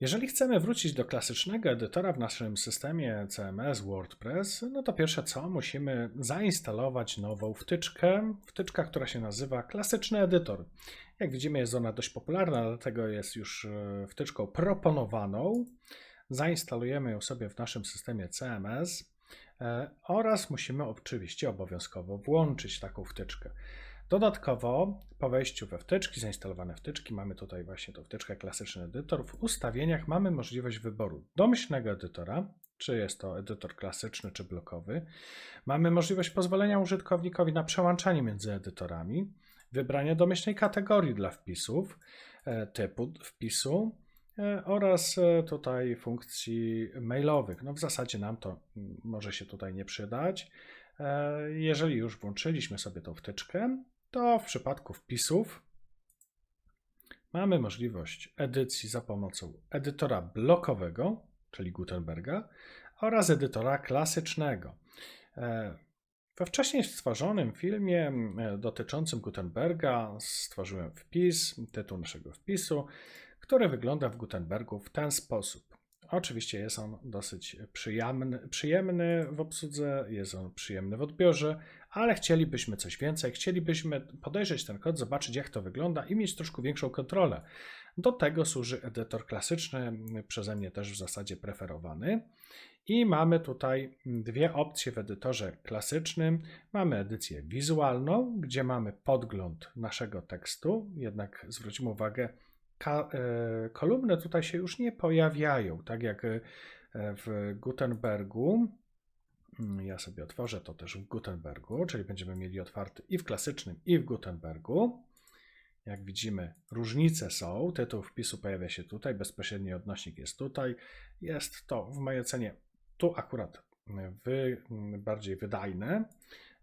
Jeżeli chcemy wrócić do klasycznego edytora w naszym systemie CMS WordPress, no to pierwsze co, musimy zainstalować nową wtyczkę. Wtyczka, która się nazywa klasyczny edytor. Jak widzimy, jest ona dość popularna, dlatego jest już e, wtyczką proponowaną. Zainstalujemy ją sobie w naszym systemie CMS e, oraz musimy oczywiście obowiązkowo włączyć taką wtyczkę. Dodatkowo po wejściu we wtyczki, zainstalowane wtyczki, mamy tutaj właśnie tą wtyczkę klasyczny edytor. W ustawieniach mamy możliwość wyboru domyślnego edytora, czy jest to edytor klasyczny, czy blokowy. Mamy możliwość pozwolenia użytkownikowi na przełączanie między edytorami, wybranie domyślnej kategorii dla wpisów, e, typu wpisu e, oraz e, tutaj funkcji mailowych. No w zasadzie nam to mm, może się tutaj nie przydać. Jeżeli już włączyliśmy sobie tą wtyczkę, to w przypadku wpisów mamy możliwość edycji za pomocą edytora blokowego, czyli Gutenberga, oraz edytora klasycznego. E, We wcześniej stworzonym filmie dotyczącym Gutenberga stworzyłem wpis, tytuł naszego wpisu, który wygląda w Gutenbergu w ten sposób. Oczywiście jest on dosyć przyjemny, przyjemny w obsłudze, jest on przyjemny w odbiorze, ale chcielibyśmy coś więcej, chcielibyśmy podejrzeć ten kod, zobaczyć jak to wygląda i mieć troszkę większą kontrolę. Do tego służy edytor klasyczny, przeze mnie też w zasadzie preferowany. I mamy tutaj dwie opcje w edytorze klasycznym. Mamy edycję wizualną, gdzie mamy podgląd naszego tekstu, jednak zwróćmy uwagę, kolumny tutaj się już nie pojawiają, tak jak e, w Gutenbergu. Mm, Ja sobie otworzę to też w Gutenbergu, czyli będziemy mieli otwarty i w klasycznym, i w Gutenbergu. Jak widzimy, różnice są. Tytuł wpisu pojawia się tutaj, bezpośredni odnośnik jest tutaj. Jest to w mojej ocenie tu akurat wy, bardziej wydajne.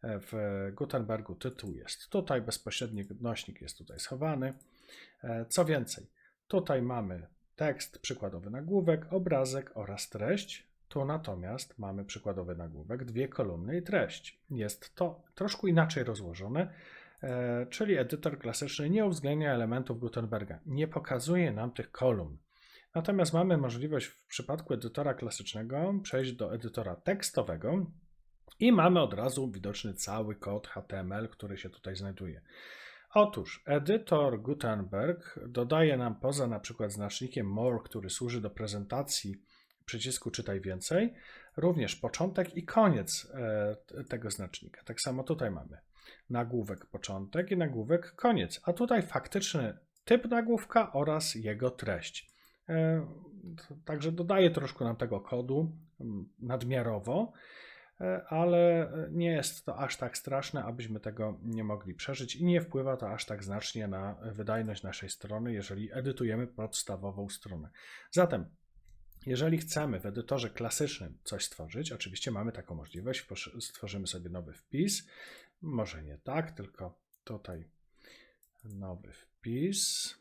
W Gutenbergu tytuł jest tutaj, bezpośredni odnośnik jest tutaj schowany. E, Co więcej, tutaj mamy tekst, przykładowy nagłówek, obrazek oraz treść. Tu natomiast mamy przykładowy nagłówek, dwie kolumny i treść. Jest to troszkę inaczej rozłożone, e, czyli edytor klasyczny nie uwzględnia elementów Gutenberga, nie pokazuje nam tych kolumn. Natomiast mamy możliwość w przypadku edytora klasycznego przejść do edytora tekstowego i mamy od razu widoczny cały kod HTML, który się tutaj znajduje. Otóż edytor Gutenberg dodaje nam poza na przykład znacznikiem more, który służy do prezentacji przycisku czytaj więcej, również początek i koniec e, tego znacznika. Tak samo tutaj mamy nagłówek początek i nagłówek koniec, a tutaj faktyczny typ nagłówka oraz jego treść. E, Także dodaje troszkę nam tego kodu nadmiarowo, ale nie jest to aż tak straszne, abyśmy tego nie mogli przeżyć i nie wpływa to aż tak znacznie na wydajność naszej strony, jeżeli edytujemy podstawową stronę. Zatem, jeżeli chcemy w edytorze klasycznym coś stworzyć, oczywiście mamy taką możliwość, stworzymy sobie nowy wpis, może nie tak, tylko tutaj nowy wpis.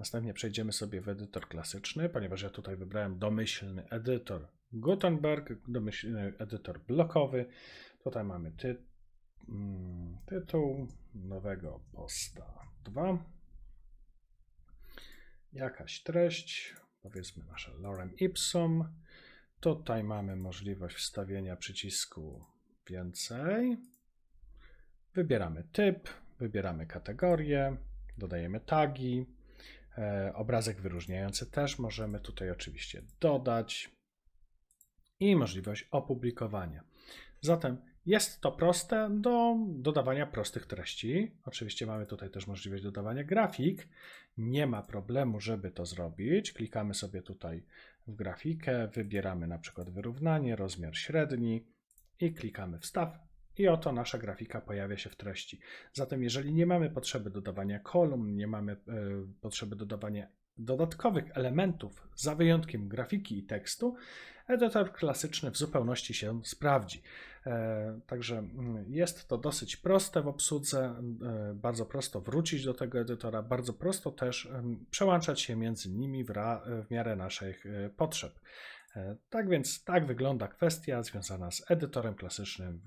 Następnie przejdziemy sobie w edytor klasyczny, ponieważ ja tutaj wybrałem domyślny edytor Gutenberg, domyślny edytor blokowy. Tutaj mamy ty, mm, tytuł nowego posta 2. Jakaś treść, powiedzmy nasze lorem ipsum. Tutaj mamy możliwość wstawienia przycisku więcej. Wybieramy typ, wybieramy kategorię, dodajemy tagi. E, obrazek wyróżniający też możemy tutaj oczywiście dodać i możliwość opublikowania. Zatem jest to proste do dodawania prostych treści. Oczywiście mamy tutaj też możliwość dodawania grafik. Nie ma problemu, żeby to zrobić. Klikamy sobie tutaj w grafikę, wybieramy na przykład wyrównanie, rozmiar średni i klikamy wstaw. I oto nasza grafika pojawia się w treści. Zatem, jeżeli nie mamy potrzeby dodawania kolumn, nie mamy e, potrzeby dodawania dodatkowych elementów, za wyjątkiem grafiki i tekstu, edytor klasyczny w zupełności się sprawdzi. E, Także mm, jest to dosyć proste w obsłudze, e, bardzo prosto wrócić do tego edytora, bardzo prosto też em, przełączać się między nimi w, ra, w miarę naszych e, potrzeb. E, Tak więc tak wygląda kwestia związana z edytorem klasycznym